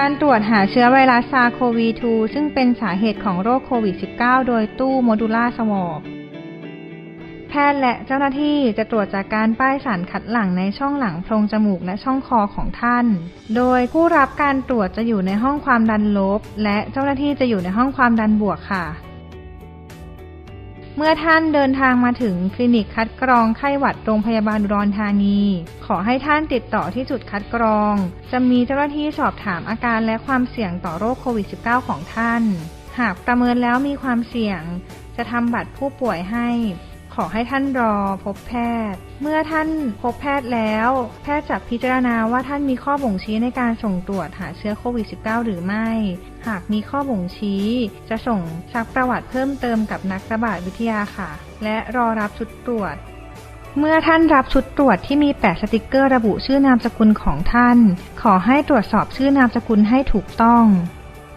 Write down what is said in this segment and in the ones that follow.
การตรวจหาเชื้อไวรัสซาโควี2ซึ่งเป็นสาเหตุของโรคโควิด -19 โดยตู้โมดูล่าสวอปแพทย์และเจ้าหน้าที่จะตรวจจากการป้ายสารคัดหลั่งในช่องหลังโพรงจมูกและช่องคอของท่าน โดยผู้รับการตรวจจะอยู่ในห้องความดันลบ และเจ้าหน้าที่จะอยู่ในห้องความดันบวกค่ะ เมื่อท่านเดินทางมาถึงคลินิกคัดกรองไข้หวัดโรงพยาบาลอุดรธานี ขอให้ท่านติดต่อที่จุดคัดกรอง จะมีเจ้าหน้าที่สอบถามอาการและความเสี่ยงต่อโรคโควิด -19 ของท่าน หากประเมินแล้วมีความเสี่ยง จะทำบัตรผู้ป่วยให้ ขอให้ท่านรอพบแพทย์ เมื่อท่านพบแพทย์แล้ว แพทย์จะพิจารณาว่าท่านมีข้อบ่งชี้ในการส่งตรวจหาเชื้อโควิด -19 หรือไม่ หากมีข้อบ่งชี้ จะส่งซักประวัติเพิ่มเติมกับนักระบาดวิทยาค่ะ และรอรับชุดตรวจเมื่อท่านรับชุดตรวจที่มีแปะสติกเกอร์ระบุชื่อนามสกุลของท่าน ขอให้ตรวจสอบชื่อนามสกุลให้ถูกต้อง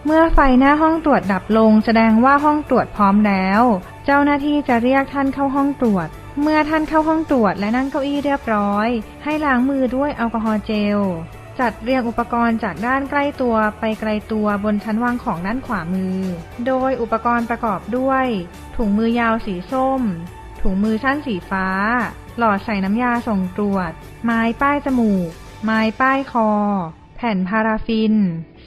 เมื่อไฟหน้าห้องตรวจดับลงแสดงว่าห้องตรวจพร้อมแล้ว เจ้าหน้าที่จะเรียกท่านเข้าห้องตรวจ เมื่อท่านเข้าห้องตรวจและนั่งเก้าอี้เรียบร้อย ให้ล้างมือด้วยแอลกอฮอล์เจล จัดเรียงอุปกรณ์จากด้านใกล้ตัวไปไกลตัวบนชั้นวางของด้านขวามือ โดยอุปกรณ์ประกอบด้วย ถุงมือยาวสีส้ม ถุงมือสั้นสีฟ้า หลอดใส่น้ำยาส่งตรวจ ไม้ป้ายจมูก ไม้ป้ายคอ แผ่นพาราฟิน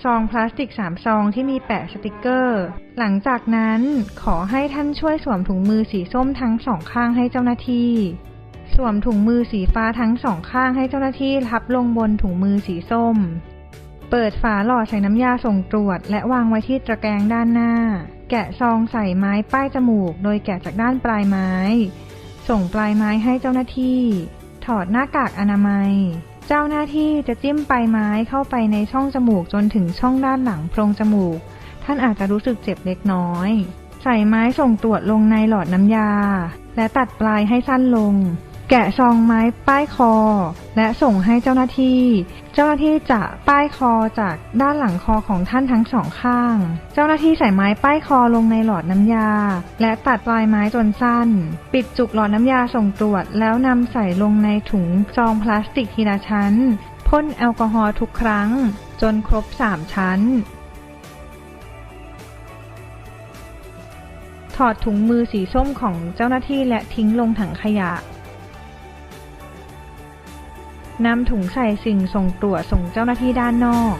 ซองพลาสติก3ซองที่มีแปะสติกเกอร์ หลังจากนั้นขอให้ท่านช่วยสวมถุงมือสีส้มทั้งสองข้างให้เจ้าหน้าที่ สวมถุงมือสีฟ้าทั้งสองข้างให้เจ้าหน้าที่ทับลงบนถุงมือสีส้ม เปิดฝาหลอดใส่น้ำยาส่งตรวจ และวางไว้ที่ตะแกรงด้านหน้า แกะซองใส่ไม้ป้ายจมูก โดยแกะจากด้านปลายไม้ ส่งปลายไม้ให้เจ้าหน้าที่ ถอดหน้ากากอนามัย เจ้าหน้าที่จะจิ้มปลายไม้เข้าไปในช่องจมูกจนถึงช่องด้านหลังโพรงจมูก ท่านอาจจะรู้สึกเจ็บเล็กน้อย ใส่ไม้ส่งตรวจลงในหลอดน้ำยา และตัดปลายให้สั้นลง แกะซองไม้ป้ายคอ และส่งให้เจ้าหน้าที่ เจ้าหน้าที่จะป้ายคอจากด้านหลังคอของท่านทั้งสองข้าง เจ้าหน้าที่ใส่ไม้ป้ายคอลงในหลอดน้ำยา และตัดปลายไม้จนสั้น ปิดจุกหลอดน้ำยาส่งตรวจ แล้วนำใส่ลงในถุงซองพลาสติกทีละชั้น พ่นแอลกอฮอล์ทุกครั้ง จนครบ3ชั้นถอดถุงมือสีส้มของเจ้าหน้าที่และทิ้งลงถังขยะ นำถุงใส่สิ่งส่งตรวจส่งเจ้าหน้าที่ด้านนอก